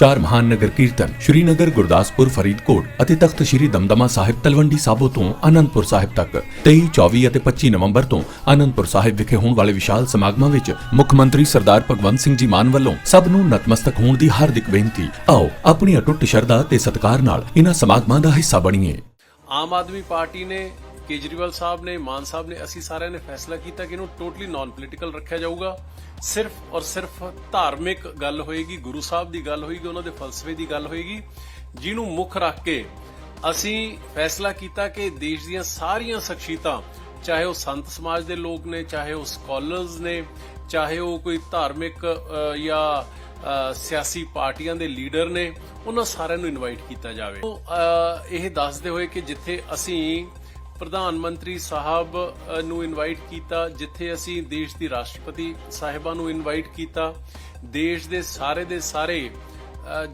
ਚਾਰ ਮਹਾਨ ਨਗਰ ਕੀਰਤਨ ਸ਼੍ਰੀਨਗਰ, ਗੁਰਦਾਸਪੁਰ, ਫਰੀਦਕੋਟ ਅਤੇ ਤਖਤ ਸ਼੍ਰੀ ਦਮਦਮਾ ਸਾਹਿਬ ਤਲਵੰਡੀ ਸਾਬੋ ਤੋਂ ਆਨੰਦਪੁਰ ਸਾਹਿਬ ਤੱਕ। 23 24 ਅਤੇ 25 ਨਵੰਬਰ ਤੋਂ ਆਨੰਦਪੁਰ ਸਾਹਿਬ ਵਿਖੇ ਹੋਣ ਵਾਲੇ ਵਿਸ਼ਾਲ ਸਮਾਗਮਾਂ ਵਿੱਚ ਮੁੱਖ ਮੰਤਰੀ ਸਰਦਾਰ ਭਗਵੰਤ ਸਿੰਘ ਜੀ ਮਾਨ ਵੱਲੋਂ ਸਭ ਨੂੰ ਨਤਮਸਤਕ ਹੋਣ ਦੀ ਹਾਰਦਿਕ ਬੇਨਤੀ। ਆਓ, ਆਪਣੀ ਅਟੁੱਟ ਸ਼ਰਧਾ ਤੇ ਸਤਿਕਾਰ ਨਾਲ ਇਹਨਾਂ ਸਮਾਗਮਾਂ ਦਾ ਹਿੱਸਾ ਬਣੀਏ। ਆਮ ਆਦਮੀ ਪਾਰਟੀ ਨੇ, ਕੇਜਰੀਵਾਲ ਸਾਹਿਬ ਨੇ, ਮਾਨ ਸਾਹਿਬ ਨੇ, ਅਸੀਂ ਸਾਰਿਆਂ ਨੇ ਫੈਸਲਾ ਕੀਤਾ ਕਿ ਇਹਨੂੰ ਟੋਟਲੀ ਨਾਨ ਪੋਲੀਟੀਕਲ ਰੱਖਿਆ ਜਾਊਗਾ। ਸਿਰਫ ਔਰ ਸਿਰਫ ਧਾਰਮਿਕ ਗੱਲ ਹੋਏਗੀ, ਗੁਰੂ ਸਾਹਿਬ ਦੀ ਗੱਲ ਹੋਏਗੀ, ਉਹਨਾਂ ਦੇ ਫਲਸਫੇ ਦੀ ਗੱਲ ਹੋਏਗੀ, ਜਿਹਨੂੰ ਮੁੱਖ ਰੱਖ ਕੇ ਅਸੀਂ ਫੈਸਲਾ ਕੀਤਾ ਕਿ ਦੇਸ਼ ਦੀਆਂ ਸਾਰੀਆਂ ਸ਼ਖਸੀਅਤਾਂ, ਚਾਹੇ ਉਹ ਸੰਤ ਸਮਾਜ ਦੇ ਲੋਕ ਨੇ, ਚਾਹੇ ਉਹ ਸਕਾਲਰਸ ਨੇ, ਚਾਹੇ ਉਹ ਕੋਈ ਧਾਰਮਿਕ ਜਾਂ ਸਿਆਸੀ ਪਾਰਟੀਆਂ ਦੇ ਲੀਡਰ ਨੇ, ਉਹਨਾਂ ਸਾਰਿਆਂ ਨੂੰ ਇਨਵਾਈਟ ਕੀਤਾ ਜਾਵੇ। ਇਹ ਦੱਸਦੇ ਹੋਏ ਕਿ ਜਿੱਥੇ ਅਸੀਂ ਪ੍ਰਧਾਨ ਮੰਤਰੀ ਸਾਹਿਬ ਨੂੰ ਇਨਵਾਈਟ ਕੀਤਾ, ਜਿੱਥੇ ਅਸੀਂ ਦੇਸ਼ ਦੀ ਰਾਸ਼ਟਰਪਤੀ ਸਾਹਿਬਾਂ ਨੂੰ ਇਨਵਾਈਟ ਕੀਤਾ। ਦੇਸ਼ ਦੇ ਸਾਰੇ ਦੇ ਸਾਰੇ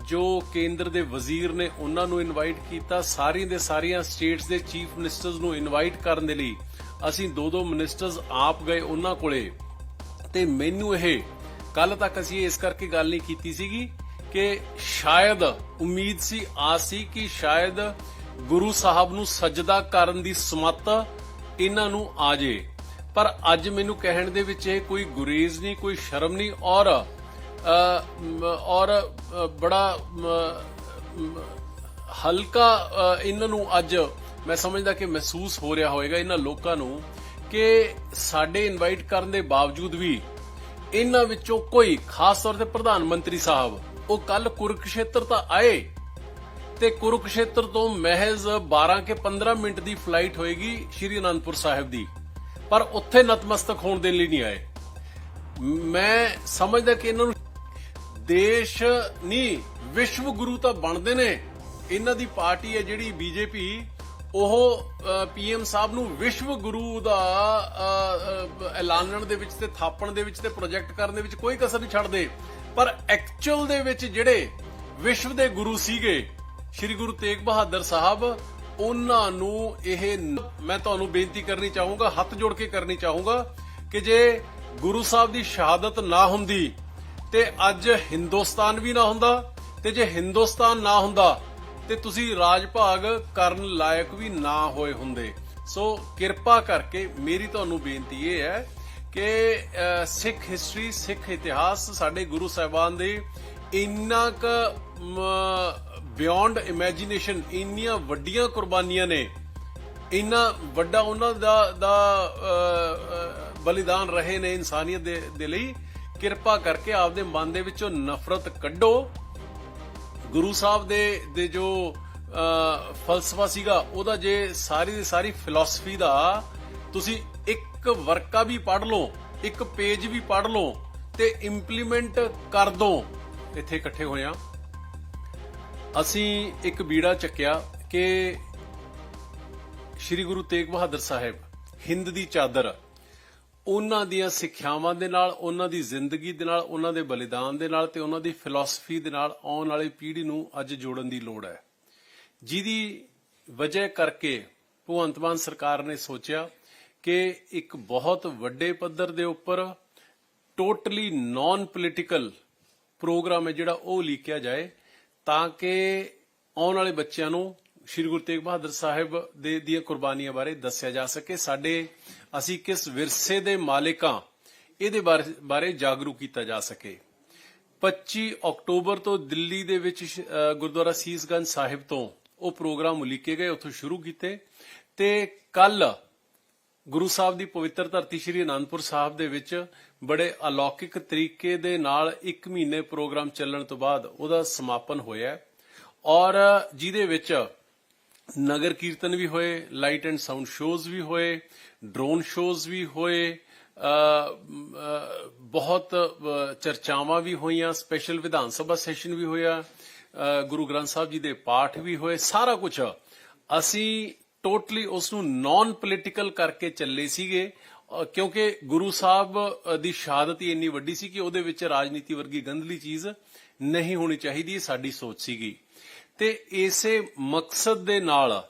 ਜੋ ਕੇਂਦਰ ਦੇ ਵਜ਼ੀਰ ਨੇ ਉਹਨਾਂ ਨੂੰ ਇਨਵਾਈਟ ਕੀਤਾ ਸਾਰੀ ਦੇ ਸਾਰੀਆਂ ਸਟੇਟਸ ਦੇ ਚੀਫ ਮਿਨਿਸਟਰਸ ਨੂੰ ਇਨਵਾਈਟ ਕਰਨ ਦੇ ਲਈ। ਅਸੀਂ ਦੋ ਦੋ ਮਿਨਿਸਟਰਸ ਆਪ ਗਏ ਉਹਨਾਂ ਕੋਲੇ। ਤੇ ਮੈਨੂੰ ਇਹ ਕੱਲ ਤੱਕ ਅਸੀਂ ਇਸ ਕਰਕੇ ਗੱਲ ਨਹੀਂ ਕੀਤੀ ਸੀਗੀ ਕਿ ਸ਼ਾਇਦ, ਉਮੀਦ ਸੀ, ਆਸ ਸੀ ਕਿ ਸ਼ਾਇਦ ਗੁਰੂ ਸਾਹਿਬ ਨੂੰ ਸਜਦਾ ਕਰਨ ਦੀ ਸਮੱਤ ਇਹਨਾਂ ਨੂੰ ਆ ਜੇ। ਪਰ ਅੱਜ ਮੈਨੂੰ ਕਹਿਣ ਦੇ ਵਿੱਚ ਇਹ ਕੋਈ ਗੁਰੇਜ਼ ਨਹੀਂ, ਕੋਈ ਸ਼ਰਮ ਨਹੀਂ ਔਰ ਔਰ ਬੜਾ ਹਲਕਾ ਇਹਨਾਂ ਨੂੰ ਅੱਜ ਮੈਂ ਸਮਝਦਾ ਕਿ ਮਹਿਸੂਸ ਹੋ ਰਿਹਾ ਹੋਵੇਗਾ ਇਹਨਾਂ ਲੋਕਾਂ ਨੂੰ ਕਿ ਸਾਡੇ ਇਨਵਾਈਟ ਕਰਨ ਦੇ ਬਾਵਜੂਦ ਵੀ ਇਹਨਾਂ ਵਿੱਚੋਂ ਕੋਈ ਖਾਸ ਤੌਰ ਤੇ ਪ੍ਰਧਾਨ ਮੰਤਰੀ ਸਾਹਿਬ, ਉਹ ਕੱਲ ਕੁਰਕਸ਼ੇਤਰ ਤਾਂ ਆਏ। ਤੇ ਕੁਰੂਕਸ਼ੇਤਰ ਤੋਂ ਮਹਿਜ਼ 12 ਕੇ 15 ਮਿੰਟ ਦੀ ਫਲਾਈਟ ਹੋਏਗੀ ਸ਼੍ਰੀ ਅਨੰਦਪੁਰ ਸਾਹਿਬ ਦੀ। ਪਰ ਉੱਥੇ ਨਤਮਸਤਕ ਹੋਣ ਦੇ ਲਈ ਨਹੀਂ ਆਏ। ਮੈਂ ਸਮਝਦਾ ਕਿ ਇਹਨਾਂ ਨੂੰ ਦੇਸ਼ ਨਹੀਂ, ਵਿਸ਼ਵ ਗੁਰੂ ਤਾਂ ਬਣਦੇ ਨੇ। ਇਹਨਾਂ ਦੀ ਪਾਰਟੀ ਹੈ ਜਿਹੜੀ ਬੀਜੇਪੀ। ਉਹ ਪੀਐਮ ਸਾਹਿਬ ਨੂੰ ਵਿਸ਼ਵ ਗੁਰੂ ਦਾ ਐਲਾਨਣ ਦੇ ਵਿੱਚ ਤੇ ਥਾਪਣ ਦੇ ਵਿੱਚ ਤੇ ਪ੍ਰੋਜੈਕਟ ਕਰਨ ਦੇ ਵਿੱਚ ਕੋਈ ਕਸਰ ਨਹੀਂ ਛੱਡਦੇ। ਪਰ ਐਕਚੁਅਲ ਦੇ ਵਿੱਚ ਜਿਹੜੇ ਵਿਸ਼ਵ ਦੇ ਗੁਰੂ ਸੀਗੇ ਸ੍ਰੀ ਗੁਰੂ ਤੇਗ ਬਹਾਦਰ ਸਾਹਿਬ, ਉਹਨਾਂ ਨੂੰ ਇਹ ਮੈਂ ਤੁਹਾਨੂੰ ਬੇਨਤੀ ਕਰਨੀ ਚਾਹੂੰਗਾ, ਹੱਥ ਜੋੜ ਕੇ ਕਰਨੀ ਚਾਹੂੰਗਾ ਕਿ ਜੇ ਗੁਰੂ ਸਾਹਿਬ ਦੀ ਸ਼ਹਾਦਤ ਨਾ ਹੁੰਦੀ ਤੇ ਅੱਜ ਹਿੰਦੁਸਤਾਨ ਵੀ ਨਾ ਹੁੰਦਾ, ਤੇ ਜੇ ਹਿੰਦੁਸਤਾਨ ਨਾ ਹੁੰਦਾ, ਤੇ ਤੁਸੀਂ ਰਾਜ ਭਾਗ ਕਰਨ ਲਾਇਕ ਵੀ ਨਾ ਹੋਏ ਹੁੰਦੇ। ਸੋ ਕਿਰਪਾ ਕਰਕੇ ਮੇਰੀ ਤੁਹਾਨੂੰ ਬੇਨਤੀ ਇਹ ਹੈ ਕਿ ਸਿੱਖ ਹਿਸਟਰੀ ਸਿੱਖ ਇਤਿਹਾਸ ਸਾਡੇ ਗੁਰੂ ਸਾਹਿਬਾਨ ਦੇ ਇੰਨਾ ਕ ਬਿਯੋਂਡ ਇਮੇਜਿਨੇਸ਼ਨ ਇੰਨੀਆਂ ਵੱਡੀਆਂ ਕੁਰਬਾਨੀਆਂ ਨੇ, ਇੰਨਾ ਵੱਡਾ ਉਹਨਾਂ ਦਾ ਦਾ ਬਲੀਦਾਨ ਰਹੇ ਨੇ ਇਨਸਾਨੀਅਤ ਦੇ ਦੇ ਲਈ, ਕਿਰਪਾ ਕਰਕੇ ਆਪਦੇ ਮਨ ਦੇ ਵਿੱਚੋਂ ਨਫ਼ਰਤ ਕੱਢੋ। ਗੁਰੂ ਸਾਹਿਬ ਦੇ ਦੇ ਜੋ ਫਲਸਫਾ ਸੀਗਾ, ਉਹਦਾ ਜੇ ਸਾਰੀ ਦੀ ਸਾਰੀ ਫਿਲਾਸਫੀ ਦਾ, ਤੁਸੀਂ ਇੱਕ ਵਰਕਾ ਵੀ ਪੜ੍ਹ ਲਓ, ਇੱਕ ਪੇਜ ਵੀ ਪੜ੍ਹ ਲਓ, ਤੇ ਇੰਪਲੀਮੈਂਟ ਕਰ ਦੋ। ਇੱਥੇ ਇਕੱਠੇ ਹੋਏ ਆ। ਅਸੀਂ ਇੱਕ ਬੀੜਾ ਚੱਕਿਆ ਕਿ ਸ੍ਰੀ ਗੁਰੂ ਤੇਗ ਬਹਾਦਰ ਸਾਹਿਬ ਹਿੰਦ ਦੀ ਚਾਦਰ ਉਹਨਾਂ ਦੀਆਂ ਸਿੱਖਿਆਵਾਂ ਦੇ ਨਾਲ, ਉਹਨਾਂ ਦੀ ਜ਼ਿੰਦਗੀ ਦੇ ਨਾਲ, ਉਹਨਾਂ ਦੇ ਬਲੀਦਾਨ ਦੇ ਨਾਲ ਤੇ ਉਹਨਾਂ ਦੀ ਫਿਲਾਸਫੀ ਦੇ ਨਾਲ ਆਉਣ ਵਾਲੀ ਪੀੜ੍ਹੀ ਨੂੰ ਅੱਜ ਜੋੜਨ ਦੀ ਲੋੜ ਹੈ। ਜਿਹਦੀ ਵਜ੍ਹਾ ਕਰਕੇ ਭਗਵੰਤ ਮਾਨ ਸਰਕਾਰ ਨੇ ਸੋਚਿਆ ਕਿ ਇੱਕ ਬਹੁਤ ਵੱਡੇ ਪੱਧਰ ਦੇ ਉੱਪਰ ਟੋਟਲੀ ਨਾਨ ਪੋਲੀਟੀਕਲ ਪ੍ਰੋਗਰਾਮ ਹੈ ਜਿਹੜਾ ਉਹ ਲੀਕਿਆ ਜਾਏ। ਤਾਂ ਕਿ ਆਉਣ ਵਾਲੇ ਬੱਚਿਆਂ ਨੂੰ ਸ਼੍ਰੀ ਗੁਰੂ ਤੇਗ ਬਹਾਦਰ ਸਾਹਿਬ ਦੇ ਦੀਆਂ ਕੁਰਬਾਨੀਆਂ ਬਾਰੇ ਦੱਸਿਆ ਜਾ ਸਕੇ। ਸਾਡੇ, ਅਸੀਂ ਕਿਸ ਵਿਰਸੇ ਦੇ ਮਾਲਿਕਾਂ ਇਹਦੇ ਬਾਰੇ- ਬਾਰੇ ਜਾਗਰੂਕ ਕੀਤਾ ਜਾ ਸਕੇ। 25 ਅਕਤੂਬਰ ਤੋਂ ਦਿੱਲੀ ਦੇ ਵਿੱਚ ਗੁਰਦੁਆਰਾ ਸੀਸਗੰਜ ਸਾਹਿਬ ਤੋਂ ਉਹ ਪ੍ਰੋਗਰਾਮ ਉਲੀਕੇ ਗਏ, ਉੱਥੋਂ ਸ਼ੁਰੂ ਕੀਤੇ। ਤੇ ਕੱਲ ਗੁਰੂ ਸਾਹਿਬ ਦੀ ਪਵਿੱਤਰ ਧਰਤੀ ਸ੍ਰੀ ਅਨੰਦਪੁਰ ਸਾਹਿਬ ਦੇ ਵਿੱਚ ਬੜੇ ਅਲੌਕਿਕ ਤਰੀਕੇ ਦੇ ਨਾਲ 1 ਮਹੀਨੇ ਪ੍ਰੋਗਰਾਮ ਚੱਲਣ ਤੋਂ ਬਾਅਦ ਉਹਦਾ ਸਮਾਪਨ ਹੋਇਆ ਔਰ ਜਿਹਦੇ ਵਿੱਚ ਨਗਰ ਕੀਰਤਨ ਵੀ ਹੋਏ, ਲਾਈਟ ਐਂਡ ਸਾਊਂਡ ਸ਼ੋਜ਼ ਵੀ ਹੋਏ, ਡਰੋਨ ਸ਼ੋਜ਼ ਵੀ ਹੋਏ ਬਹੁਤ ਚਰਚਾਵਾਂ ਵੀ ਹੋਈਆਂ, ਸਪੈਸ਼ਲ ਵਿਧਾਨ ਸਭਾ ਸੈਸ਼ਨ ਵੀ ਹੋਇਆ ਗੁਰੂ ਗ੍ਰੰਥ ਸਾਹਿਬ ਜੀ ਦੇ ਪਾਠ ਵੀ ਹੋਏ, ਸਾਰਾ ਕੁਝ ਅਸੀਂ ਟੋਟਲੀ ਉਸ ਨੂੰ ਨਾਨ ਪੋਲੀਟੀਕਲ ਕਰਕੇ ਚੱਲੇ ਸੀਗੇ ਕਿਉਂਕਿ ਗੁਰੂ ਸਾਹਿਬ ਦੀ ਸ਼ਹਾਦਤ ਹੀ ਇੰਨੀ ਵੱਡੀ ਸੀ ਕਿ ਉਹਦੇ ਵਿੱਚ ਰਾਜਨੀਤੀ ਵਰਗੀ ਗੰਧਲੀ ਚੀਜ਼ ਨਹੀਂ ਹੋਣੀ ਚਾਹੀਦੀ ਸਾਡੀ ਸੋਚ ਸੀਗੀ। ਤੇ ਇਸੇ ਮਕਸਦ ਦੇ ਨਾਲ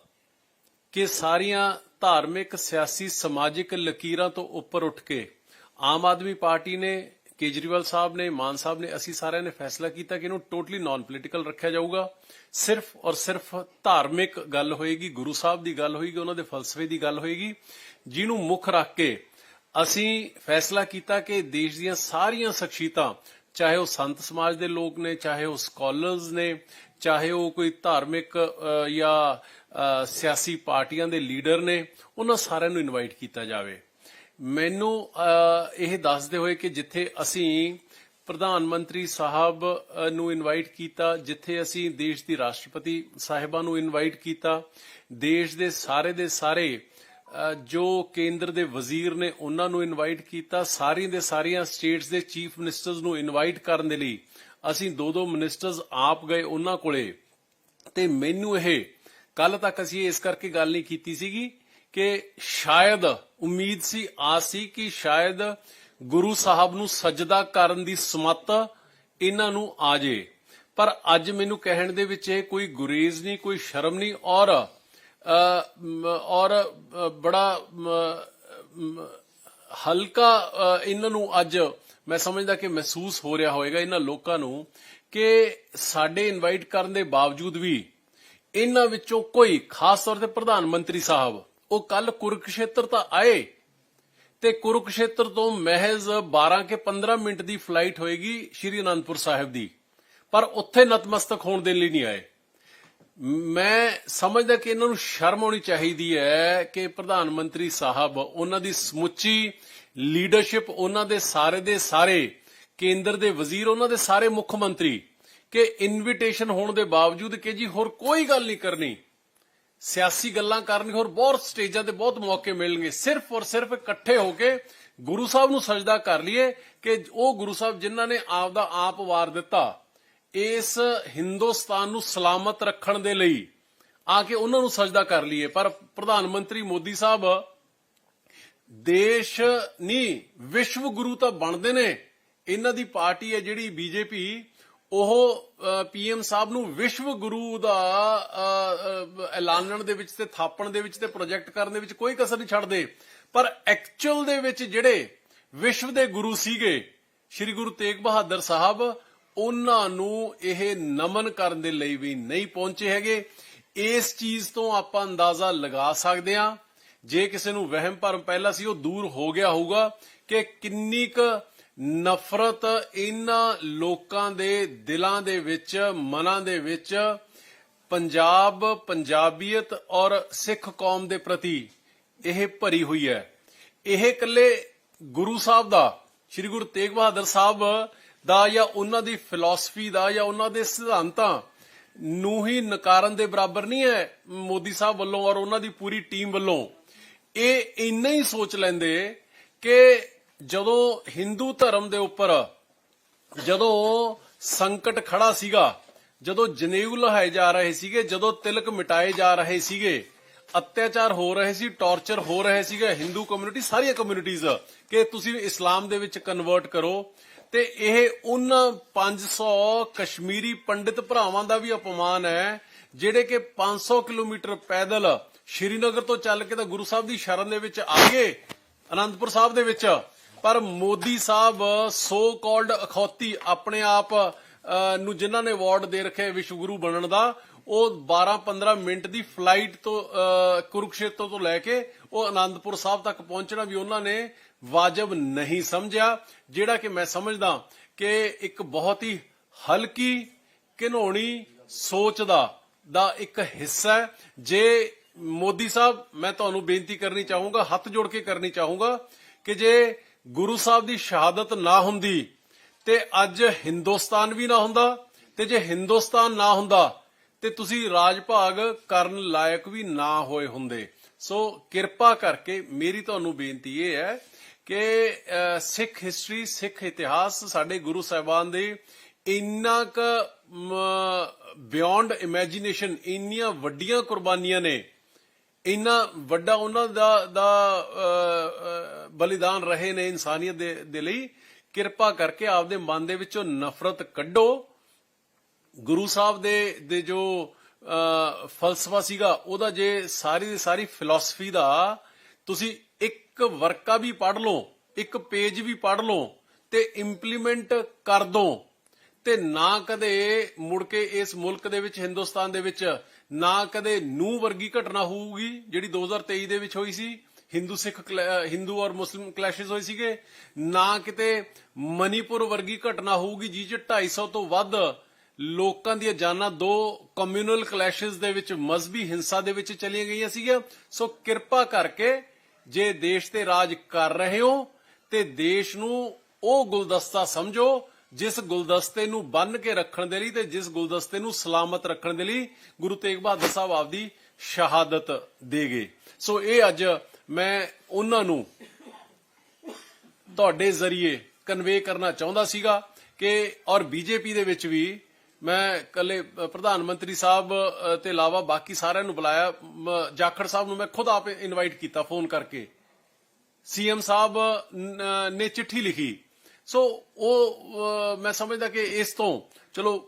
ਕਿ ਸਾਰੀਆਂ ਧਾਰਮਿਕ, ਸਿਆਸੀ, ਸਮਾਜਿਕ ਲਕੀਰਾਂ ਤੋਂ ਉੱਪਰ ਉੱਠ ਕੇ ਆਮ ਆਦਮੀ ਪਾਰਟੀ ਨੇ ਕੇਜਰੀਵਾਲ ਸਾਹਿਬ ਨੇ, ਮਾਨ ਸਾਹਿਬ ਨੇ, ਅਸੀਂ ਸਾਰਿਆਂ ਨੇ ਫੈਸਲਾ ਕੀਤਾ ਕਿ ਇਹਨੂੰ ਟੋਟਲੀ ਨਾਨ ਪੋਲੀਟੀਕਲ ਰੱਖਿਆ ਜਾਊਗਾ। ਸਿਰਫ ਔਰ ਸਿਰਫ ਧਾਰਮਿਕ ਗੱਲ ਹੋਏਗੀ, ਗੁਰੂ ਸਾਹਿਬ ਦੀ ਗੱਲ ਹੋਏਗੀ, ਉਹਨਾਂ ਦੇ ਫਲਸਫੇ ਦੀ ਗੱਲ ਹੋਏਗੀ, ਜਿਹਨੂੰ ਮੁੱਖ ਰੱਖ ਕੇ ਅਸੀਂ ਫੈਸਲਾ ਕੀਤਾ ਕਿ ਦੇਸ਼ ਦੀਆਂ ਸਾਰੀਆਂ ਸ਼ਖਸੀਅਤਾਂ, ਚਾਹੇ ਉਹ ਸੰਤ ਸਮਾਜ ਦੇ ਲੋਕ ਨੇ, ਚਾਹੇ ਉਹ ਸਕਾਲਰਸ ਨੇ, ਚਾਹੇ ਉਹ ਕੋਈ ਧਾਰਮਿਕ ਜਾਂ ਸਿਆਸੀ ਪਾਰਟੀਆਂ ਦੇ ਲੀਡਰ ਨੇ, ਉਹਨਾਂ ਸਾਰਿਆਂ ਨੂੰ ਇਨਵਾਈਟ ਕੀਤਾ ਜਾਵੇ। ਮੈਨੂੰ ਇਹ ਦੱਸਦੇ ਹੋਏ ਕਿ ਜਿੱਥੇ ਅਸੀਂ ਪ੍ਰਧਾਨ ਮੰਤਰੀ ਸਾਹਿਬ ਨੂੰ ਇਨਵਾਈਟ ਕੀਤਾ, ਜਿੱਥੇ ਅਸੀਂ ਦੇਸ਼ ਦੀ ਰਾਸ਼ਟਰਪਤੀ ਸਾਹਿਬਾਂ ਨੂੰ ਇਨਵਾਈਟ ਕੀਤਾ, ਦੇਸ਼ ਦੇ ਸਾਰੇ ਦੇ ਸਾਰੇ ਜੋ ਕੇਂਦਰ ਦੇ ਵਜ਼ੀਰ ਨੇ ਉਹਨਾਂ ਨੂੰ ਇਨਵਾਈਟ ਕੀਤਾ, ਸਾਰੀਆਂ ਦੇ ਸਾਰੀਆਂ ਸਟੇਟਸ ਦੇ ਚੀਫ ਮਿਨਿਸਟਰਸ ਨੂੰ ਇਨਵਾਈਟ ਕਰਨ ਦੇ ਲਈ ਅਸੀਂ ਦੋ ਦੋ ਮਿਨਿਸਟਰਸ ਆਪ ਗਏ ਉਹਨਾਂ ਕੋਲੇ। ਤੇ ਮੈਨੂੰ ਇਹ ਕੱਲ ਤੱਕ ਅਸੀਂ ਇਸ ਕਰਕੇ ਗੱਲ ਨਹੀਂ ਕੀਤੀ ਸੀਗੀ ਕਿ ਸ਼ਾਇਦ ਉਮੀਦ ਸੀ ਆਸ ਸੀ ਕਿ ਸ਼ਾਇਦ ਗੁਰੂ ਸਾਹਿਬ ਨੂੰ ਸਜਦਾ ਕਰਨ ਦੀ ਸਮਤ ਇਹਨਾਂ ਨੂੰ ਆ ਜੇ। ਪਰ ਅੱਜ ਮੈਨੂੰ ਕਹਿਣ ਦੇ ਵਿੱਚ ਇਹ ਕੋਈ ਗੁਰੇਜ਼ ਨਹੀਂ ਕੋਈ ਸ਼ਰਮ ਨਹੀਂ ਔਰ ਅ, ਔਰ ਬੜਾ ਹਲਕਾ ਅ, ਇਹਨਾਂ ਨੂੰ ਅੱਜ ਮੈਂ ਸਮਝਦਾ ਕਿ ਮਹਿਸੂਸ ਹੋ ਰਿਹਾ ਹੋਵੇਗਾ ਇਹਨਾਂ ਲੋਕਾਂ ਨੂੰ ਕਿ ਸਾਡੇ ਇਨਵਾਈਟ ਕਰਨ ਦੇ ਬਾਵਜੂਦ ਵੀ ਇਹਨਾਂ ਵਿੱਚੋਂ ਕੋਈ ਖਾਸ ਤੌਰ ਤੇ ਪ੍ਰਧਾਨ ਮੰਤਰੀ ਸਾਹਿਬ ਉਹ ਕੱਲ ਕੁਰਕਸ਼ੇਤਰ ਤਾਂ ਆਏ ਤੇ ਕੁਰਕਸ਼ੇਤਰ ਤੋਂ ਮਹਿਜ਼ 12 ਕੇ 15 ਮਿੰਟ ਦੀ ਫਲਾਈਟ ਹੋਏਗੀ ਸ਼੍ਰੀ ਅਨੰਦਪੁਰ ਸਾਹਿਬ ਦੀ। ਪਰ ਉੱਥੇ ਨਤਮਸਤਕ ਹੋਣ ਦੇ ਲਈ ਨਹੀਂ ਆਏ। ਮੈਂ ਸਮਝਦਾ ਕਿ ਇਹਨਾਂ ਨੂੰ ਸ਼ਰਮ ਆਉਣੀ ਚਾਹੀਦੀ ਹੈ ਕਿ ਪ੍ਰਧਾਨ ਮੰਤਰੀ ਸਾਹਿਬ, ਉਹਨਾਂ ਦੀ ਸਮੁੱਚੀ ਲੀਡਰਸ਼ਿਪ ਉਹਨਾਂ ਦੇ ਸਾਰੇ ਦੇ ਸਾਰੇ, ਕੇਂਦਰ ਦੇ ਵਜ਼ੀਰ, ਉਹਨਾਂ ਦੇ ਸਾਰੇ ਮੁੱਖ ਮੰਤਰੀ, ਕਿ ਇਨਵੀਟੇਸ਼ਨ ਹੋਣ ਦੇ ਬਾਵਜੂਦ ਕਿ ਜੀ ਹੋਰ ਕੋਈ ਗੱਲ ਨਹੀਂ ਕਰਨੀ। ਸਿਆਸੀ ਗੱਲਾਂ ਕਰਨੀ ਹੋਰ ਬਹੁਤ ਸਟੇਜਾਂ ਤੇ ਬਹੁਤ ਮੌਕੇ ਮਿਲਣਗੇ। ਸਿਰਫ ਔਰ ਸਿਰਫ ਇਕੱਠੇ ਹੋ ਕੇ ਗੁਰੂ ਸਾਹਿਬ ਨੂੰ ਸਜਦਾ ਕਰ ਲਈਏ ਕਿ ਉਹ ਗੁਰੂ ਸਾਹਿਬ ਜਿਨ੍ਹਾਂ ਨੇ ਆਪ ਦਾ ਆਪ ਵਾਰ ਦਿੱਤਾ ਇਸ ਹਿੰਦੁਸਤਾਨ ਨੂੰ ਸਲਾਮਤ ਰੱਖਣ ਦੇ ਲਈ ਆ ਕੇ ਉਹਨਾਂ ਨੂੰ ਸਜਦਾ ਕਰ ਲਈਏ। ਪਰ ਪ੍ਰਧਾਨ ਮੰਤਰੀ ਮੋਦੀ ਸਾਹਿਬ, ਦੇਸ਼ ਨਹੀਂ ਵਿਸ਼ਵ ਗੁਰੂ ਤਾਂ ਬਣਦੇ ਨੇ। ਇਹਨਾਂ ਦੀ ਪਾਰਟੀ ਹੈ ਜਿਹੜੀ ਬੀਜੇਪੀ। ਉਹ ਪੀਐਮ ਸਾਹਿਬ ਨੂੰ ਵਿਸ਼ਵ ਗੁਰੂ ਦਾ ਐਲਾਨਣ ਦੇ ਵਿੱਚ ਤੇ ਥਾਪਣ ਦੇ ਵਿੱਚ ਤੇ ਪ੍ਰੋਜੈਕਟ ਕਰਨ ਦੇ ਵਿੱਚ ਕੋਈ ਕਸਰ ਨਹੀਂ ਛੱਡਦੇ। ਪਰ ਐਕਚੁਅਲ ਦੇ ਵਿੱਚ ਜਿਹੜੇ ਵਿਸ਼ਵ ਦੇ ਗੁਰੂ ਸੀਗੇ, ਸ੍ਰੀ ਗੁਰੂ ਤੇਗ ਬਹਾਦਰ ਸਾਹਿਬ, ਉਹਨਾਂ ਨੂੰ ਇਹ ਨਮਨ ਕਰਨ ਦੇ ਲਈ ਵੀ ਨਹੀਂ ਪਹੁੰਚੇ ਹੈਗੇ। ਇਸ ਚੀਜ਼ ਤੋਂ ਆਪਾਂ ਅੰਦਾਜ਼ਾ ਲਗਾ ਸਕਦੇ ਹਾਂ। ਜੇ ਕਿਸੇ ਨੂੰ ਵਹਿਮ ਭਰਮ ਪਹਿਲਾਂ ਸੀ, ਉਹ ਦੂਰ ਹੋ ਗਿਆ ਹੋਊਗਾ ਕਿ ਕਿੰਨੀ ਕੁ ਨਫ਼ਰਤ ਇਹਨਾਂ ਲੋਕਾਂ ਦੇ ਦਿਲਾਂ ਦੇ ਵਿੱਚ, ਮਨਾਂ ਦੇ ਵਿੱਚ ਪੰਜਾਬ, ਪੰਜਾਬੀਅਤ ਔਰ ਸਿੱਖ ਕੌਮ ਦੇ ਪ੍ਰਤੀ ਇਹ ਭਰੀ ਹੋਈ ਹੈ। ਇਹ ਇਕੱਲੇ ਗੁਰੂ ਸਾਹਿਬ ਦਾ, ਸ੍ਰੀ ਗੁਰੂ ਤੇਗ ਬਹਾਦਰ ਸਾਹਿਬ ਦਾ ਜਾਂ ਉਹਨਾਂ ਦੀ ਫਿਲਾਸਫੀ ਦਾ ਜਾਂ ਉਹਨਾਂ ਦੇ ਸਿਧਾਂਤਾਂ ਨੂੰ ਹੀ ਨਕਾਰਨ ਦੇ ਬਰਾਬਰ ਨਹੀਂ ਹੈ ਮੋਦੀ ਸਾਹਿਬ ਵੱਲੋਂ ਔਰ ਉਹਨਾਂ ਦੀ ਪੂਰੀ ਟੀਮ ਵੱਲੋਂ। ਇਹ ਇੰਨਾ ਹੀ ਸੋਚ ਲੈਂਦੇ ਕਿ ਜਦੋਂ ਹਿੰਦੂ ਧਰਮ ਦੇ ਉੱਪਰ ਜਦੋਂ ਸੰਕਟ ਖੜਾ ਸੀਗਾ, ਜਦੋਂ ਜਨੇਊ ਲਹਾਏ ਜਾ ਰਹੇ ਸੀਗੇ, ਜਦੋਂ ਤਿਲਕ ਮਿਟਾਏ ਜਾ ਰਹੇ ਸੀਗੇ, ਅਤਿਆਚਾਰ ਹੋ ਰਹੇ ਸੀ, ਟੌਰਚਰ ਹੋ ਰਹੇ ਸੀਗੇ ਹਿੰਦੂ ਕਮਿਊਨਿਟੀ ਸਾਰੀਆਂ ਕਮਿਊਨਿਟੀਆਂ ਕਿ ਤੁਸੀਂ ਇਸਲਾਮ ਦੇ ਵਿੱਚ ਕਨਵਰਟ ਕਰੋ, ਤੇ ਇਹ ਉਹਨਾਂ 500 ਕਸ਼ਮੀਰੀ ਪੰਡਿਤ ਭਰਾਵਾਂ ਦਾ ਵੀ ਅਪਮਾਨ ਹੈ, ਜਿਹੜੇ ਕਿ 500 ਕਿਲੋਮੀਟਰ ਪੈਦਲ ਸ਼੍ਰੀਨਗਰ ਤੋਂ ਚੱਲ ਕੇ ਤਾਂ ਗੁਰੂ ਸਾਹਿਬ ਦੀ ਸ਼ਰਨ ਦੇ ਵਿੱਚ ਆ ਗਏ, ਅਨੰਦਪੁਰ ਸਾਹਿਬ ਦੇ ਵਿੱਚ। ਪਰ ਮੋਦੀ ਸਾਹਿਬ ਸੋ ਕਾਲਡ ਅਖੌਤੀ ਆਪਣੇ ਆਪ ਨੂੰ ਜਿਨ੍ਹਾਂ ਨੇ ਅਵਾਰਡ ਦੇ ਰੱਖਿਆ ਵਿਸ਼ਵ ਗੁਰੂ ਬਣਨ ਦਾ, ਉਹ 12-15 ਮਿੰਟ ਦੀ ਫਲਾਈਟ ਤੋਂ ਕੁਰੂਕਸ਼ੇਤਰ ਤੋਂ ਲੈ ਕੇ ਉਹ ਆਨੰਦਪੁਰ ਸਾਹਿਬ ਤੱਕ ਪਹੁੰਚਣਾ ਵੀ ਉਹਨਾਂ ਨੇ ਵਾਜਬ ਨਹੀਂ ਸਮਝਿਆ, ਜਿਹੜਾ ਕਿ ਮੈਂ ਸਮਝਦਾ ਕਿ ਇੱਕ ਬਹੁਤ ਹੀ ਹਲਕੀ ਘਿਨੋਣੀ ਸੋਚ ਦਾ ਦਾ ਇੱਕ ਹਿੱਸਾ ਜੇ ਮੋਦੀ ਸਾਹਿਬ, ਮੈਂ ਤੁਹਾਨੂੰ ਬੇਨਤੀ ਕਰਨੀ ਚਾਹੂੰਗਾ, ਹੱਥ ਜੋੜ ਕੇ ਕਰਨੀ ਚਾਹੂੰਗਾ ਕਿ ਜੇ ਗੁਰੂ ਸਾਹਿਬ ਦੀ ਸ਼ਹਾਦਤ ਨਾ ਹੁੰਦੀ ਤੇ ਅੱਜ ਹਿੰਦੁਸਤਾਨ ਵੀ ਨਾ ਹੁੰਦਾ ਤੇ ਜੇ ਹਿੰਦੁਸਤਾਨ ਨਾ ਹੁੰਦਾ ਤੇ ਤੁਸੀਂ ਰਾਜ ਭਾਗ ਕਰਨ ਲਾਇਕ ਵੀ ਨਾ ਹੋਏ ਹੁੰਦੇ। ਸੋ ਕਿਰਪਾ ਕਰਕੇ ਮੇਰੀ ਤੁਹਾਨੂੰ ਬੇਨਤੀ ਇਹ ਹੈ ਕਿ ਸਿੱਖ ਹਿਸਟਰੀ ਸਿੱਖ ਇਤਿਹਾਸ ਸਾਡੇ ਗੁਰੂ ਸਾਹਿਬਾਨ ਦੇ ਇੰਨਾ ਕ ਬਿਯੋਂਡ ਇਮੇਜਿਨੇਸ਼ਨ ਇੰਨੀਆਂ ਵੱਡੀਆਂ ਕੁਰਬਾਨੀਆਂ ਨੇ। ਇੰਨਾ ਵੱਡਾ ਉਹਨਾਂ ਦਾ ਦਾ ਬਲੀਦਾਨ ਰਹੇ ਨੇ ਇਨਸਾਨੀਅਤ ਦੇ ਦੇ ਲਈ, ਕਿਰਪਾ ਕਰਕੇ ਆਪਦੇ ਮਨ ਦੇ ਵਿੱਚੋਂ ਨਫ਼ਰਤ ਕੱਢੋ। ਗੁਰੂ ਸਾਹਿਬ ਦੇ ਦੇ ਜੋ ਫਲਸਫਾ ਸੀਗਾ, ਉਹਦਾ ਜੇ ਸਾਰੀ ਦੀ ਸਾਰੀ ਫਿਲਾਸਫੀ ਦਾ, ਤੁਸੀਂ ਇੱਕ ਵਰਕਾ ਵੀ ਪੜ੍ਹ ਲਓ, ਇੱਕ ਪੇਜ ਵੀ ਪੜ੍ਹ ਲਓ, ਤੇ ਇੰਪਲੀਮੈਂਟ ਕਰ ਦੋ। ਤੇ ਨਾ ਕਦੇ ਮੁੜ ਕੇ ਇਸ ਮੁਲਕ ਦੇ ਵਿੱਚ, ਹਿੰਦੁਸਤਾਨ ਦੇ ਵਿੱਚ ਨਾ ਕਦੇ ਨੂੰ ਵਰਗੀ ਘਟਨਾ ਹੋਊਗੀ ਜਿਹੜੀ 2023 ਦੇ ਵਿੱਚ ਹੋਈ ਸੀ। ਹਿੰਦੂ ਸਿੱਖ ਹਿੰਦੂ ਔਰ ਮੁਸਲਿਮ ਕਲੈਸ਼ਸ ਹੋਏ ਸੀਗੇ। ਨਾ ਕਿਤੇ ਮਨੀਪੁਰ ਵਰਗੀ ਘਟਨਾ ਹੋਊਗੀ ਜਿਹ 'ਚ 250 ਤੋਂ ਵੱਧ ਲੋਕਾਂ ਦੀਆਂ ਜਾਨਾਂ ਦੋ ਕਮਿਊਨਲ ਕਲੈਸ਼ਸ ਦੇ ਵਿੱਚ ਮਜ਼ਬੀ ਹਿੰਸਾ ਦੇ ਵਿੱਚ ਚਲੀਆਂ ਗਈਆਂ ਸੀਗੀਆਂ। ਸੋ ਕਿਰਪਾ ਕਰਕੇ ਜੇ ਦੇਸ਼ ਤੇ ਰਾਜ ਕਰ ਰਹੇ ਹੋ ਤੇ ਦੇਸ਼ ਨੂੰ ਉਹ ਗੁਲਦਸਤਾ ਸਮਝੋ ਜਿਸ ਗੁਲਦਸਤੇ ਨੂੰ ਬੰਨ ਕੇ ਰੱਖਣ ਦੇ ਲਈ ਤੇ ਜਿਸ ਗੁਲਦਸਤੇ ਨੂੰ ਸਲਾਮਤ ਰੱਖਣ ਦੇ ਲਈ ਗੁਰੂ ਤੇਗ ਬਹਾਦਰ ਸਾਹਿਬ ਆਪਦੀ ਸ਼ਹਾਦਤ ਦੇ ਗਏ ਸੋ ਇਹ ਅੱਜ ਮੈਂ ਉਹਨਾਂ ਨੂੰ ਤੁਹਾਡੇ ਜ਼ਰੀਏ ਕਨਵੇ ਕਰਨਾ ਚਾਹੁੰਦਾ ਸੀਗਾ ਕਿ ਔਰ ਬੀਜੇਪੀ ਦੇ ਵਿੱਚ ਵੀ ਮੈਂ ਕੱਲੇ ਪ੍ਰਧਾਨ ਮੰਤਰੀ ਸਾਹਿਬ ਅ, ਤੇ ਇਲਾਵਾ ਬਾਕੀ ਸਾਰਿਆਂ ਨੂੰ ਬੁਲਾਇਆ। ਜਾਖੜ ਸਾਹਿਬ ਨੂੰ ਮੈਂ ਖੁਦ ਆਪ ਇਨਵਾਈਟ ਕੀਤਾ ਫੋਨ ਕਰਕੇ। ਸੀਐਮ ਸਾਹਿਬ ਨੇ ਚਿੱਠੀ ਲਿਖੀ। ਸੋ ਉਹ ਮੈਂ ਸਮਝਦਾ ਕਿ ਇਸ ਤੋਂ, ਚਲੋ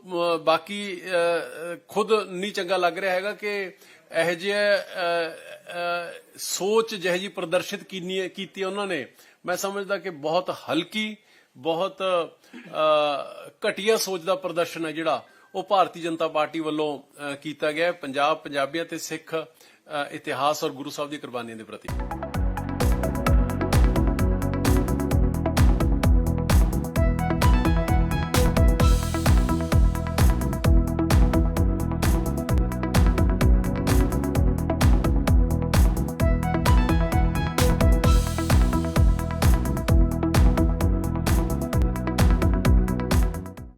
ਬਾਕੀ ਖੁਦ ਨਹੀਂ ਚੰਗਾ ਲੱਗ ਰਿਹਾ ਹੈਗਾ ਕਿ ਇਹ ਜਿਹੇ ਸੋਚ ਜਿਹੀ ਜੀ ਪ੍ਰਦਰਸ਼ਿਤ ਕੀਨੀ, ਕੀਤੀ ਉਹਨਾਂ ਨੇ। ਮੈਂ ਸਮਝਦਾ ਕਿ ਬਹੁਤ ਹਲਕੀ, ਬਹੁਤ ਘਟੀਆ ਸੋਚ ਦਾ ਪ੍ਰਦਰਸ਼ਨ ਹੈ ਜਿਹੜਾ ਉਹ ਭਾਰਤੀ ਜਨਤਾ ਪਾਰਟੀ ਵੱਲੋਂ ਕੀਤਾ ਗਿਆ ਪੰਜਾਬ ਪੰਜਾਬੀਆਂ ਤੇ ਸਿੱਖ ਇਤਿਹਾਸ ਔਰ ਗੁਰੂ ਸਾਹਿਬ ਦੀ ਕੁਰਬਾਨੀਆਂ ਦੇ ਪ੍ਰਤੀ।